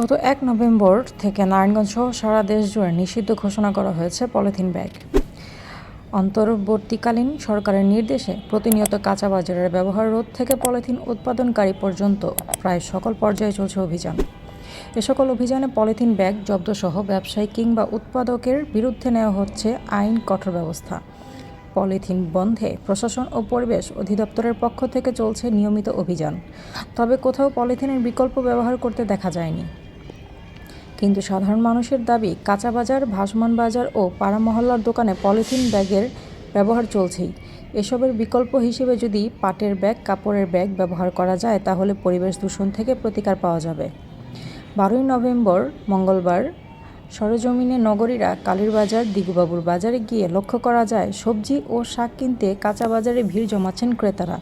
গত এক নভেম্বর থেকে নারায়ণগঞ্জ সহ সারা দেশ জুড়ে নিষিদ্ধ ঘোষণা করা হয়েছে পলিথিন ব্যাগ। অন্তর্বর্তীকালীন সরকারের নির্দেশে প্রতিনিয়ত কাঁচা বাজারের ব্যবহার রোধ থেকে পলিথিন উৎপাদনকারী পর্যন্ত প্রায় সকল পর্যায়ে চলছে অভিযান। এ সকল অভিযানে পলিথিন ব্যাগ, জব্দসহ ব্যবসায়ী কিংবা উৎপাদকের বিরুদ্ধে নেওয়া হচ্ছে আইন কঠোর ব্যবস্থা। পলিথিন বন্ধে প্রশাসন ও পরিবেশ অধিদপ্তরের পক্ষ থেকে চলছে নিয়মিত অভিযান। তবে কোথাও পলিথিনের বিকল্প ব্যবহার করতে দেখা যায়নি। কিন্তু সাধারণ মানুষের দাবি কাঁচা বাজার, ভাসমান বাজার ও পাড়া মহল্লার দোকানে পলিথিন ব্যাগের ব্যবহার চলছেই। এসবের বিকল্প হিসেবে যদি পাটের ব্যাগ, কাপড়ের ব্যাগ ব্যবহার করা যায়, তাহলে পরিবেশ দূষণ থেকে প্রতিকার পাওয়া যাবে। বারোই নভেম্বর, মঙ্গলবার, সরজমিনে নগরীরা কালীর বাজার, দিগুবাবুর বাজারে গিয়ে লক্ষ্য করা যায়, সবজি ও শাক কিনতে কাঁচা বাজারে ভিড় জমাচ্ছেন ক্রেতারা।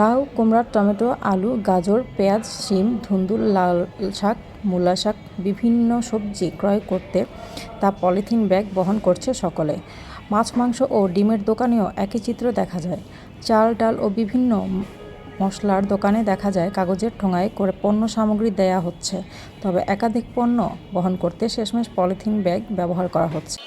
লাউ কুমড়া টমেটো, আলু, গাজর, পেঁয়াজ, শিম, ধুন্দুল, লাল শাক, মূলা শাক, বিভিন্ন সবজি ক্রয় করতে তা পলিথিন ব্যাগ বহন করছে সকলে। মাছ, মাংস ও ডিমের দোকানেও একই চিত্র দেখা যায়। চাল, ডাল ও বিভিন্ন মশলার দোকানে দেখা যায় কাগজের ঠোঙায় করে পণ্য সামগ্রী দেয়া হচ্ছে। তবে একাধিক পণ্য বহন করতে শেষমেশ পলিথিন ব্যাগ ব্যবহার করা হচ্ছে।